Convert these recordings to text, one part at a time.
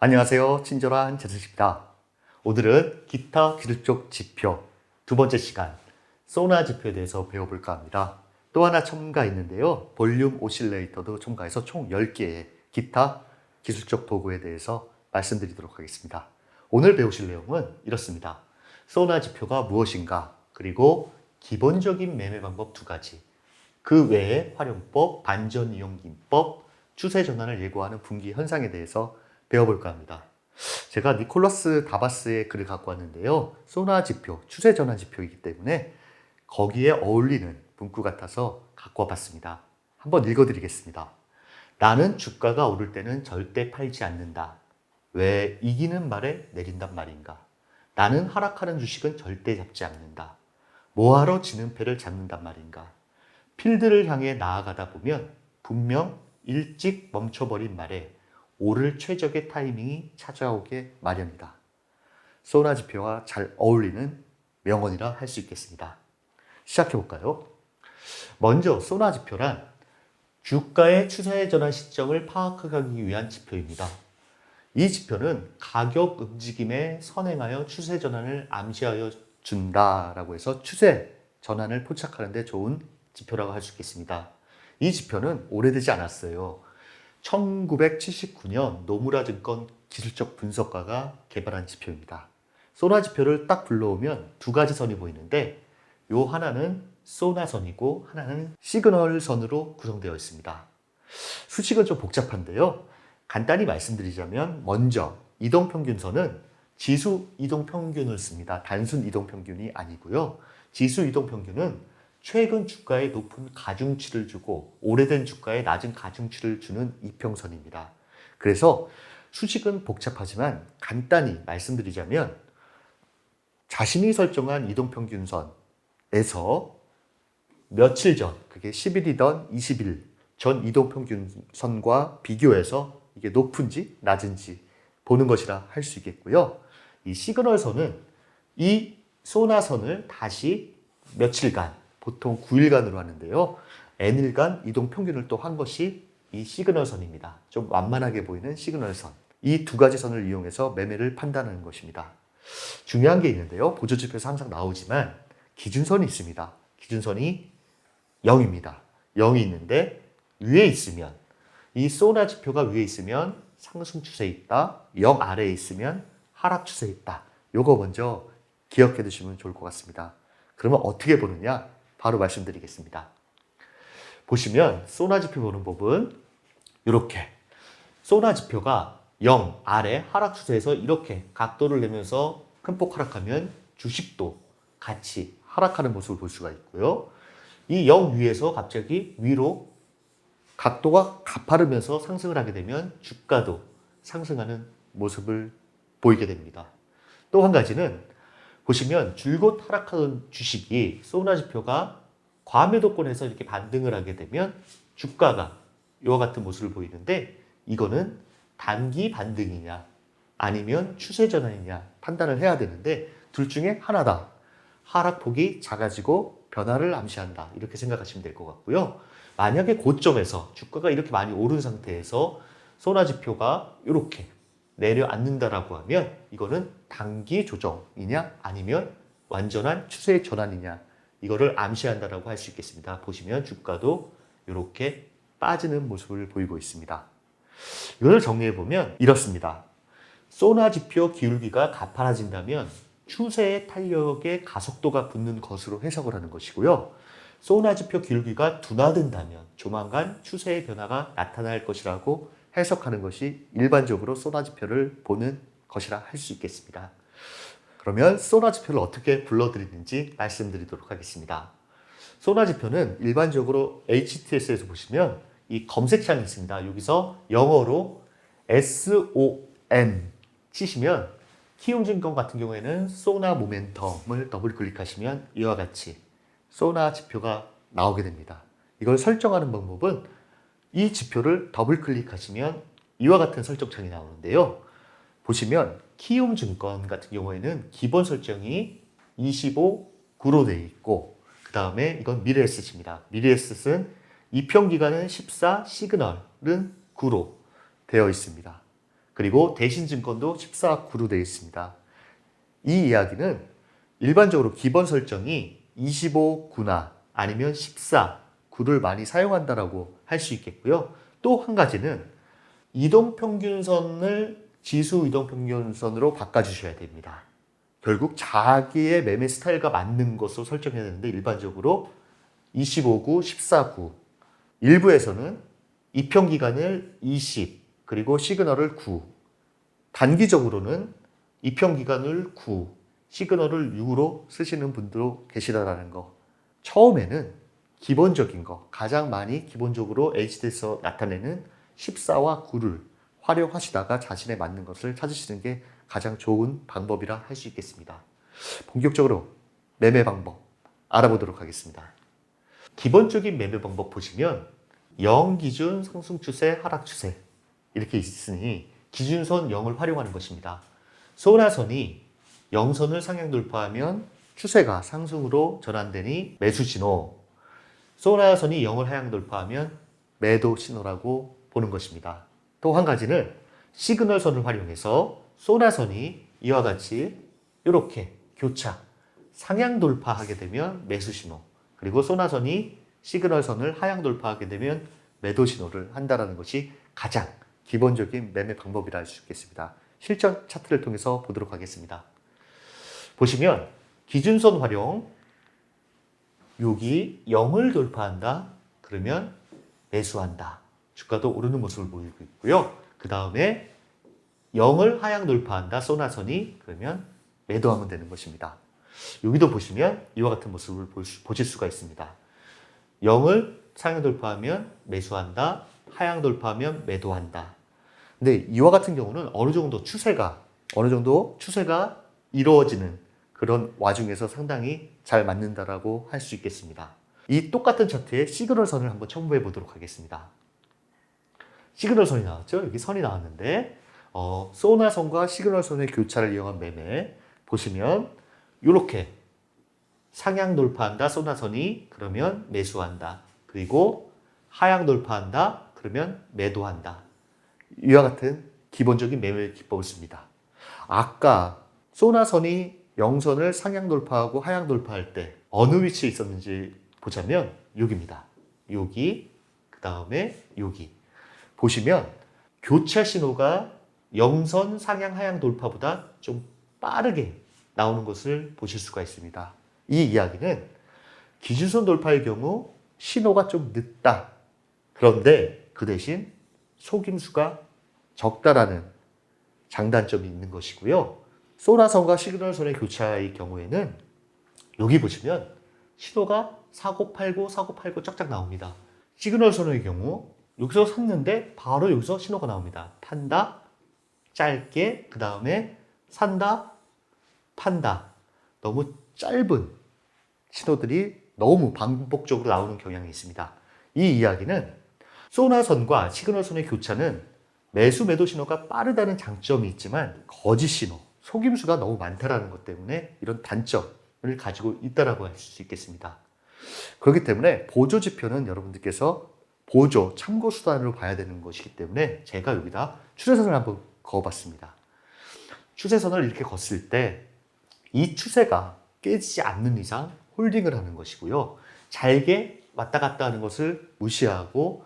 안녕하세요. 친절한 재수입니다. 오늘은 기타 기술적 지표 두 번째 시간 소나 지표에 대해서 배워볼까 합니다. 또 하나 첨가 있는데요. 볼륨 오실레이터도 첨가해서 총 10개의 기타 기술적 도구에 대해서 말씀드리도록 하겠습니다. 오늘 배우실 내용은 이렇습니다. 소나 지표가 무엇인가, 그리고 기본적인 매매 방법 두 가지, 그 외에 활용법, 반전 이용 기법, 추세 전환을 예고하는 분기 현상에 대해서 배워볼까 합니다. 제가 니콜라스 다바스의 글을 갖고 왔는데요. 소나 지표, 추세 전환 지표이기 때문에 거기에 어울리는 문구 같아서 갖고 와봤습니다. 한번 읽어드리겠습니다. 나는 주가가 오를 때는 절대 팔지 않는다. 왜 이기는 말에 내린단 말인가? 나는 하락하는 주식은 절대 잡지 않는다. 뭐하러 지는 패를 잡는단 말인가? 필드를 향해 나아가다 보면 분명 일찍 멈춰버린 말에 오를 최적의 타이밍이 찾아오게 마련이다. 소나 지표와 잘 어울리는 명언이라 할 수 있겠습니다. 시작해 볼까요? 먼저 소나 지표란 주가의 추세 전환 시점을 파악하기 위한 지표입니다. 이 지표는 가격 움직임에 선행하여 추세 전환을 암시하여 준다라고 해서 추세 전환을 포착하는 데 좋은 지표라고 할 수 있겠습니다. 이 지표는 오래되지 않았어요. 1979년 노무라 증권 기술적 분석가가 개발한 지표입니다. 소나 지표를 딱 불러오면 두 가지 선이 보이는데 요 하나는 소나 선이고 하나는 시그널 선으로 구성되어 있습니다. 수식은 좀 복잡한데요. 간단히 말씀드리자면 먼저 이동평균선은 지수 이동평균을 씁니다. 단순 이동평균이 아니고요. 지수 이동평균은 최근 주가에 높은 가중치를 주고 오래된 주가에 낮은 가중치를 주는 이평선입니다. 그래서 수식은 복잡하지만 간단히 말씀드리자면 자신이 설정한 이동평균선에서 며칠 전, 그게 10일이던 20일 전 이동평균선과 비교해서 이게 높은지 낮은지 보는 것이라 할 수 있겠고요. 이 시그널선은 이 소나선을 다시 며칠간, 보통 9일간으로 하는데요. n일간 이동 평균을 또 한 것이 이 시그널선입니다. 좀 완만하게 보이는 시그널선. 이 두 가지 선을 이용해서 매매를 판단하는 것입니다. 중요한 게 있는데요. 보조지표에서 항상 나오지만 기준선이 있습니다. 기준선이 0입니다. 0이 있는데 위에 있으면 이 소나 지표가 위에 있으면 상승 추세에 있다. 0 아래에 있으면 하락 추세에 있다. 요거 먼저 기억해 두시면 좋을 것 같습니다. 그러면 어떻게 보느냐? 바로 말씀드리겠습니다. 보시면 소나 지표 보는 법은 이렇게 소나 지표가 0 아래 하락 추세에서 이렇게 각도를 내면서 큰 폭 하락하면 주식도 같이 하락하는 모습을 볼 수가 있고요. 이 0 위에서 갑자기 위로 각도가 가파르면서 상승을 하게 되면 주가도 상승하는 모습을 보이게 됩니다. 또 한 가지는 보시면 줄곧 하락하던 주식이 소나 지표가 과매도권에서 이렇게 반등을 하게 되면 주가가 이와 같은 모습을 보이는데 이거는 단기 반등이냐 아니면 추세 전환이냐 판단을 해야 되는데 둘 중에 하나다. 하락폭이 작아지고 변화를 암시한다. 이렇게 생각하시면 될 것 같고요. 만약에 고점에서 주가가 이렇게 많이 오른 상태에서 소나 지표가 이렇게 내려앉는다라고 하면 이거는 단기 조정이냐 아니면 완전한 추세 전환이냐 이거를 암시한다라고 할 수 있겠습니다. 보시면 주가도 이렇게 빠지는 모습을 보이고 있습니다. 이걸 정리해 보면 이렇습니다. 소나 지표 기울기가 가파라진다면 추세의 탄력에 가속도가 붙는 것으로 해석을 하는 것이고요. 소나 지표 기울기가 둔화된다면 조만간 추세의 변화가 나타날 것이라고 해석하는 것이 일반적으로 소나 지표를 보는 것이라 할 수 있겠습니다. 그러면 소나 지표를 어떻게 불러드리는지 말씀드리도록 하겠습니다. 소나 지표는 일반적으로 HTS에서 보시면 이 검색창이 있습니다. 여기서 영어로 SON 치시면 키움증권 같은 경우에는 소나 모멘텀을 더블 클릭하시면 이와 같이 소나 지표가 나오게 됩니다. 이걸 설정하는 방법은 이 지표를 더블 클릭하시면 이와 같은 설정창이 나오는데요. 보시면 키움 증권 같은 경우에는 기본 설정이 25, 9로 되어 있고 그 다음에 이건 미래에셋입니다. 미래에셋은 이평기간은 14, 시그널은 9로 되어 있습니다. 그리고 대신증권도 14구로 되어 있습니다. 이 이야기는 일반적으로 기본 설정이 25구나 아니면 14 구를 많이 사용한다라고 할 수 있겠고요. 또 한 가지는 이동 평균선을 지수 이동 평균선으로 바꿔 주셔야 됩니다. 결국 자기의 매매 스타일과 맞는 것으로 설정해야 되는데 일반적으로 25구, 14구 일부에서는 입평 기간을 20 그리고 시그널을 9 단기적으로는 입평 기간을 9 시그널을 6으로 쓰시는 분도 계시다라는 거 처음에는 기본적인 거 가장 많이 기본적으로 HD에서 나타내는 14와 9를 활용하시다가 자신에 맞는 것을 찾으시는 게 가장 좋은 방법이라 할 수 있겠습니다. 본격적으로 매매 방법 알아보도록 하겠습니다. 기본적인 매매 방법 보시면 0 기준 상승 추세, 하락 추세 이렇게 있으니 기준선 0을 활용하는 것입니다. 소나선이 0선을 상향 돌파하면 추세가 상승으로 전환되니 매수 신호. 소나선이 0을 하향 돌파하면 매도 신호라고 보는 것입니다. 또 한 가지는 시그널선을 활용해서 소나선이 이와 같이 이렇게 교차 상향 돌파하게 되면 매수 신호 그리고 소나선이 시그널선을 하향 돌파하게 되면 매도 신호를 한다라는 것이 가장 기본적인 매매 방법이라 할 수 있겠습니다. 실전 차트를 통해서 보도록 하겠습니다. 보시면 기준선 활용 여기 0을 돌파한다 그러면 매수한다 주가도 오르는 모습을 보이고 있고요. 그 다음에 0을 하향 돌파한다 소나선이 그러면 매도하면 되는 것입니다. 여기도 보시면 이와 같은 모습을 보실 수가 있습니다. 0을 상향 돌파하면 매수한다, 하향 돌파하면 매도한다. 근데 이와 같은 경우는 어느 정도 추세가 어느 정도 추세가 이루어지는 그런 와중에서 상당히 잘 맞는다라고 할 수 있겠습니다. 이 똑같은 차트에 시그널 선을 한번 첨부해 보도록 하겠습니다. 시그널 선이 나왔죠? 여기 선이 나왔는데 어, 소나 선과 시그널 선의 교차를 이용한 매매 보시면 이렇게 상향 돌파한다 소나 선이 그러면 매수한다 그리고 하향 돌파한다 그러면 매도한다 이와 같은 기본적인 매매 기법을 씁니다. 아까 소나 선이 영선을 상향 돌파하고 하향 돌파할 때 어느 위치에 있었는지 보자면 여기입니다. 여기 그 다음에 여기 보시면 교차 신호가 영선 상향 하향 돌파보다 좀 빠르게 나오는 것을 보실 수가 있습니다. 이 이야기는 기준선 돌파의 경우 신호가 좀 늦다. 그런데 그 대신 속임수가 적다라는 장단점이 있는 것이고요. 소나선과 시그널선의 교차의 경우에는 여기 보시면 신호가 4989, 4989 쫙쫙 나옵니다. 시그널선의 경우 여기서 샀는데 바로 여기서 신호가 나옵니다. 판다, 짧게, 그 다음에 산다, 판다. 너무 짧은 신호들이 너무 반복적으로 나오는 경향이 있습니다. 이 이야기는 소나선과 시그널선의 교차는 매수 매도 신호가 빠르다는 장점이 있지만 거짓 신호, 속임수가 너무 많다라는 것 때문에 이런 단점을 가지고 있다라고 할 수 있겠습니다. 그렇기 때문에 보조 지표는 여러분들께서 보조 참고 수단으로 봐야 되는 것이기 때문에 제가 여기다 추세선을 한번 그어봤습니다. 추세선을 이렇게 걷을 때 이 추세가 깨지지 않는 이상 홀딩을 하는 것이고요. 잘게 왔다 갔다 하는 것을 무시하고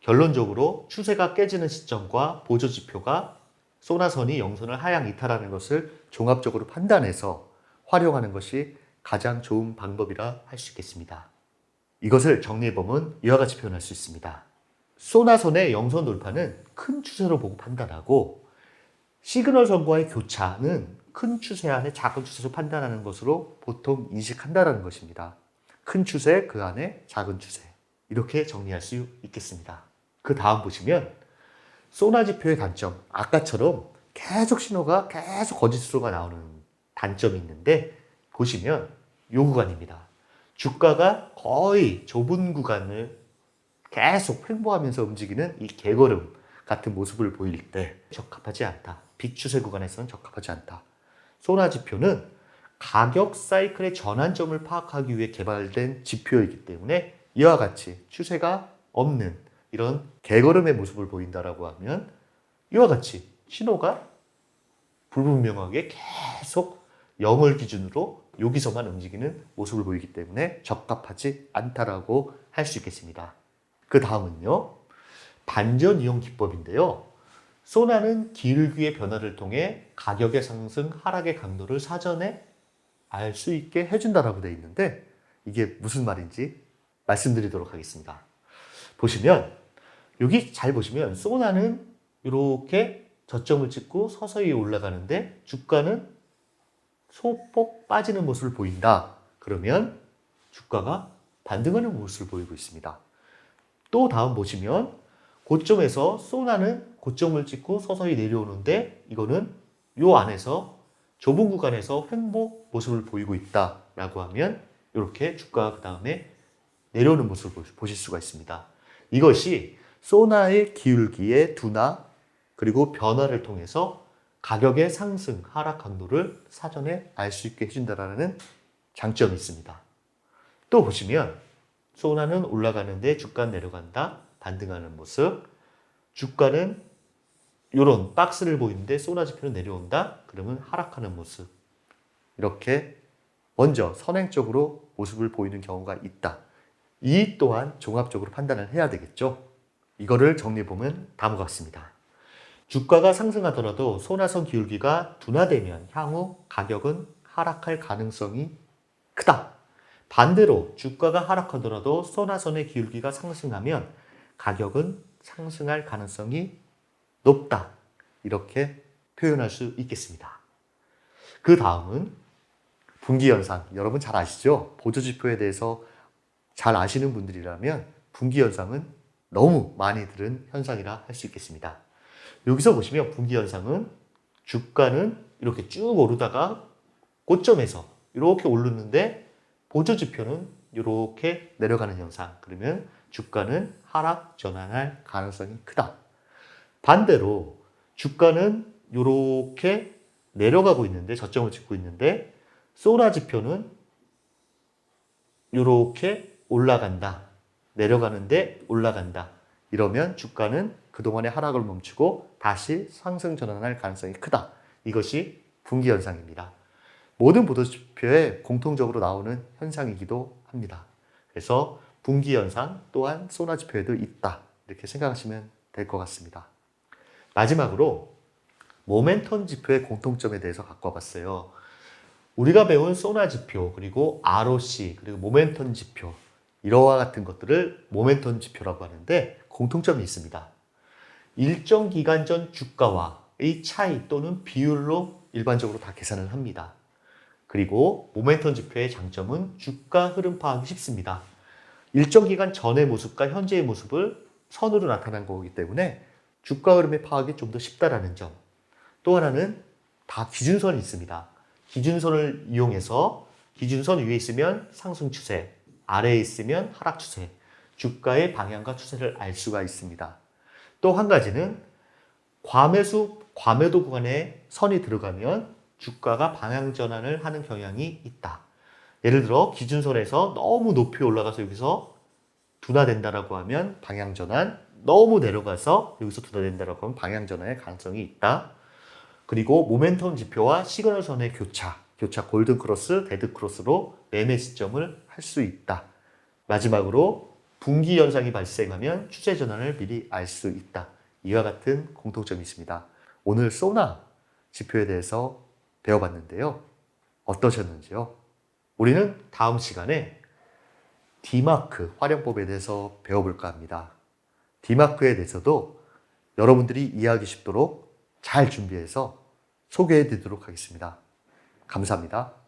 결론적으로 추세가 깨지는 시점과 보조 지표가 소나선이 영선을 하향 이탈하는 것을 종합적으로 판단해서 활용하는 것이 가장 좋은 방법이라 할 수 있겠습니다. 이것을 정리해보면 이와 같이 표현할 수 있습니다. 소나선의 영선 돌파는 큰 추세로 보고 판단하고 시그널 선과의 교차는 큰 추세 안에 작은 추세로 판단하는 것으로 보통 인식한다는 것입니다. 큰 추세 그 안에 작은 추세 이렇게 정리할 수 있겠습니다. 그 다음 보시면 소나 지표의 단점 아까처럼 계속 신호가 계속 거짓수가 나오는 단점이 있는데 보시면 요 구간입니다. 주가가 거의 좁은 구간을 계속 횡보하면서 움직이는 이 개걸음 같은 모습을 보일 때 적합하지 않다. 빅추세 구간에서는 적합하지 않다. 소나 지표는 가격 사이클의 전환점을 파악하기 위해 개발된 지표이기 때문에 이와 같이 추세가 없는 이런 개걸음의 모습을 보인다라고 하면 이와 같이 신호가 불분명하게 계속 0을 기준으로 여기서만 움직이는 모습을 보이기 때문에 적합하지 않다라고 할 수 있겠습니다. 그 다음은요. 반전 이용 기법인데요. 소나는 기울기의 변화를 통해 가격의 상승, 하락의 강도를 사전에 알 수 있게 해준다라고 되어 있는데 이게 무슨 말인지 말씀드리도록 하겠습니다. 보시면 여기 잘 보시면 소나는 이렇게 저점을 찍고 서서히 올라가는데 주가는 소폭 빠지는 모습을 보인다. 그러면 주가가 반등하는 모습을 보이고 있습니다. 또 다음 보시면 고점에서 소나는 고점을 찍고 서서히 내려오는데 이거는 요 안에서 좁은 구간에서 횡보 모습을 보이고 있다라고 하면 이렇게 주가가 그 다음에 내려오는 모습을 보실 수가 있습니다. 이것이 소나의 기울기의 둔화 그리고 변화를 통해서 가격의 상승, 하락 강도를 사전에 알 수 있게 해준다라는 장점이 있습니다. 또 보시면 소나는 올라가는데 주가는 내려간다, 반등하는 모습. 주가는 이런 박스를 보이는데 소나 지표는 내려온다, 그러면 하락하는 모습. 이렇게 먼저 선행적으로 모습을 보이는 경우가 있다. 이 또한 종합적으로 판단을 해야 되겠죠. 이거를 정리해 보면 다음과 같습니다. 주가가 상승하더라도 소나선 기울기가 둔화되면 향후 가격은 하락할 가능성이 크다. 반대로 주가가 하락하더라도 소나선의 기울기가 상승하면 가격은 상승할 가능성이 높다. 이렇게 표현할 수 있겠습니다. 그 다음은 분기 현상. 여러분 잘 아시죠? 보조 지표에 대해서 잘 아시는 분들이라면 분기 현상은 너무 많이 들은 현상이라 할 수 있겠습니다. 여기서 보시면 분기 현상은 주가는 이렇게 쭉 오르다가 고점에서 이렇게 오르는데 보조지표는 이렇게 내려가는 현상. 그러면 주가는 하락 전환할 가능성이 크다. 반대로 주가는 이렇게 내려가고 있는데 저점을 찍고 있는데 소라 지표는 이렇게 올라간다. 내려가는데 올라간다. 이러면 주가는 그동안의 하락을 멈추고 다시 상승 전환할 가능성이 크다. 이것이 분기 현상입니다. 모든 보도지표에 공통적으로 나오는 현상이기도 합니다. 그래서 분기 현상 또한 소나 지표에도 있다. 이렇게 생각하시면 될 것 같습니다. 마지막으로 모멘텀 지표의 공통점에 대해서 갖고 와봤어요. 우리가 배운 소나 지표 그리고 ROC 그리고 모멘텀 지표 이러와 같은 것들을 모멘텀 지표라고 하는데 공통점이 있습니다. 일정 기간 전 주가와의 차이 또는 비율로 일반적으로 다 계산을 합니다. 그리고 모멘텀 지표의 장점은 주가 흐름 파악이 쉽습니다. 일정 기간 전의 모습과 현재의 모습을 선으로 나타난 거기 때문에 주가 흐름의 파악이 좀 더 쉽다라는 점. 또 하나는 다 기준선이 있습니다. 기준선을 이용해서 기준선 위에 있으면 상승 추세, 아래에 있으면 하락 추세, 주가의 방향과 추세를 알 수가 있습니다. 또 한 가지는 과매수, 과매도 구간에 선이 들어가면 주가가 방향 전환을 하는 경향이 있다. 예를 들어 기준선에서 너무 높이 올라가서 여기서 둔화된다라고 하면 방향 전환, 너무 내려가서 여기서 둔화된다라고 하면 방향 전환의 가능성이 있다. 그리고 모멘텀 지표와 시그널 선의 교차, 교차 골든 크로스, 데드 크로스로 매매 시점을 할 수 있다. 마지막으로 분기 현상이 발생하면 추세 전환을 미리 알 수 있다. 이와 같은 공통점이 있습니다. 오늘 소나 지표에 대해서 배워봤는데요. 어떠셨는지요? 우리는 다음 시간에 디마크 활용법에 대해서 배워볼까 합니다. 디마크에 대해서도 여러분들이 이해하기 쉽도록 잘 준비해서 소개해 드리도록 하겠습니다. 감사합니다.